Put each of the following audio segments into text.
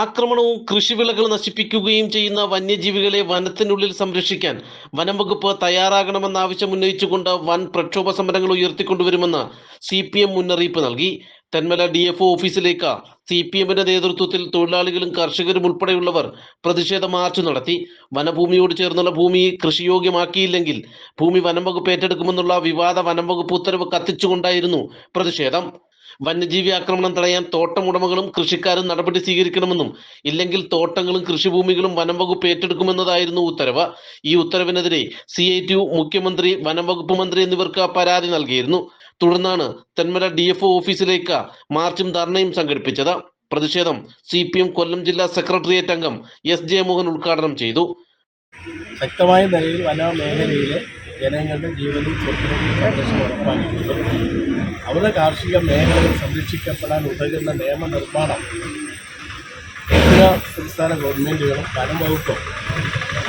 ആക്രമണവും കൃഷിവിളകൾ നശിപ്പിക്കുകയും ചെയ്യുന്ന വന്യജീവികളെ വനത്തിനുള്ളിൽ സംരക്ഷിക്കാൻ വനം വകുപ്പ് തയ്യാറാകണമെന്ന ആവശ്യം ഉന്നയിച്ചുകൊണ്ട് വൻ പ്രക്ഷോഭ സമരങ്ങൾ ഉയർത്തിക്കൊണ്ടുവരുമെന്ന് സി പി എം മുന്നറിയിപ്പ് നൽകി. തെന്മല ഡി എഫ് ഓഫീസിലേക്ക് സി പി എമ്മിന്റെ നേതൃത്വത്തിൽ തൊഴിലാളികളും കർഷകരും ഉൾപ്പെടെയുള്ളവർ പ്രതിഷേധ മാർച്ച് നടത്തി. വനഭൂമിയോട് ചേർന്നുള്ള ഭൂമി കൃഷിയോഗ്യമാക്കിയില്ലെങ്കിൽ ഭൂമി വനം വകുപ്പ് ഏറ്റെടുക്കുമെന്നുള്ള വിവാദ വനം വകുപ്പ് ഉത്തരവ് കത്തിച്ചുകൊണ്ടായിരുന്നു പ്രതിഷേധം. വന്യജീവി ആക്രമണം തടയാൻ തോട്ടമുടമകളും കൃഷിക്കാരും നടപടി സ്വീകരിക്കണമെന്നും ഇല്ലെങ്കിൽ തോട്ടങ്ങളും കൃഷിഭൂമികളും വനം വകുപ്പ് ഏറ്റെടുക്കുമെന്നതായിരുന്നു ഉത്തരവ്. ഈ ഉത്തരവിനെതിരെ സി ഐ ടി മുഖ്യമന്ത്രി വനം വകുപ്പ് മന്ത്രി എന്നിവർക്ക് പരാതി നൽകിയിരുന്നു. തുടർന്നാണ് തെന്മല ഡി എഫ് ഓഫീസിലേക്ക് മാർച്ചും ധർണയും സംഘടിപ്പിച്ചത്. പ്രതിഷേധം സി പി എം കൊല്ലം ജില്ലാ സെക്രട്ടേറിയറ്റ് അംഗം എസ് ജയമോഹൻ ഉദ്ഘാടനം ചെയ്തു. ശക്തമായ നിലയിൽ വനമേഖലയിലെ ജനങ്ങളുടെ ജീവനും സ്വത്തിനും സംരക്ഷണം ഉറപ്പാക്കിയിട്ടുണ്ട് അവരുടെ കാർഷിക മേഖലകൾ സംരക്ഷിക്കപ്പെടാൻ ഉതകുന്ന നിയമനിർമ്മാണം കേന്ദ്ര സംസ്ഥാന ഗവൺമെന്റുകളും വനം വകുപ്പും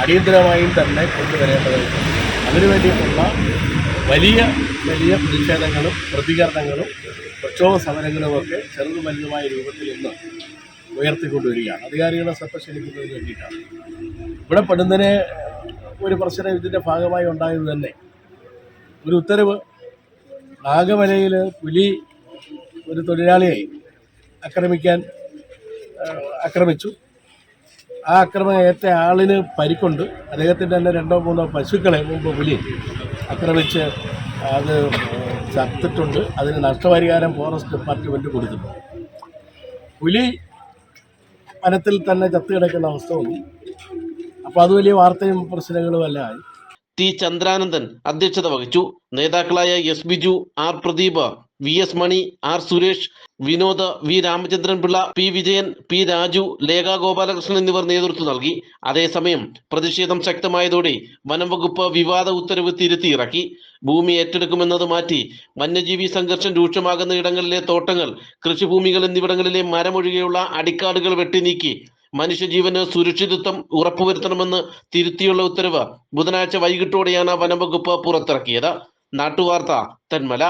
അടിയന്തരമായും തന്നെ കൊണ്ടുവരേണ്ടതുണ്ട്. അതിനു വേണ്ടിയിട്ടുള്ള വലിയ വലിയ പ്രതിഷേധങ്ങളും പ്രതികരണങ്ങളും പ്രക്ഷോഭ സമരങ്ങളുമൊക്കെ ചെറുതും വലുതുമായ രൂപത്തിൽ ഇന്ന് ഉയർത്തിക്കൊണ്ടുവരികയാണ്. അധികാരികളെ ശ്രദ്ധ വേണ്ടിയിട്ടാണ്. ഇവിടെ പെടുന്നതിന് ഒരു പ്രശ്നം ഇതിന്റെ ഭാഗമായി ഉണ്ടായത് തന്നെ. ഒരു ഉത്തരവ് നാഗമലയിൽ പുലി ഒരു തൊഴിലാളിയെ ആക്രമിക്കാൻ ആക്രമിച്ചു. ആ ആക്രമണം ഏറ്റ ആളിന് പരിക്കുണ്ട്. അദ്ദേഹത്തിന്റെ തന്നെ രണ്ടോ മൂന്നോ പശുക്കളെ മുമ്പ് പുലി ആക്രമിച്ച് അത് ചത്തിട്ടുണ്ട്. അതിന് നഷ്ടപരിഹാരം ഫോറസ്റ്റ് ഡിപ്പാർട്ട്മെന്റ് കൊടുത്തിട്ടുണ്ട്. പുലി വനത്തിൽ തന്നെ ചത്തുകിടക്കുന്ന അവസ്ഥ വന്നു. അപ്പോൾ അത് വലിയ വാർത്തയും പ്രശ്നങ്ങളുമല്ല ടി ചന്ദ്രാനന്ദൻ അധ്യക്ഷത വഹിച്ചു. നേതാക്കളായ S Biju R Pradeep V S Mani R Suresh Vinod V Ramachandran Pillai P Vijayan P Raju Lekha Gopalakrishnan എന്നിവർ നേതൃത്വം നൽകി. അതേസമയം പ്രതിഷേധം ശക്തമായതോടെ വനം വകുപ്പ് വിവാദ ഉത്തരവ് തിരുത്തിയിറക്കി ഭൂമി ഏറ്റെടുക്കുമെന്നത് മാറ്റി വന്യജീവി സംഘർഷം രൂക്ഷമാകുന്ന ഇടങ്ങളിലെ തോട്ടങ്ങൾ കൃഷിഭൂമികൾ എന്നിവിടങ്ങളിലെ മരമൊഴികെയുള്ള അടിക്കാടുകൾ വെട്ടിനീക്കി മനുഷ്യജീവന് സുരക്ഷിതത്വം ഉറപ്പുവരുത്തണമെന്ന് തിരുത്തിയുള്ള ഉത്തരവ് ബുധനാഴ്ച വൈകിട്ടോടെയാണ് വനംവകുപ്പ് പുറത്തിറക്കിയത്. നാട്ടുവാർത്ത തെന്മല.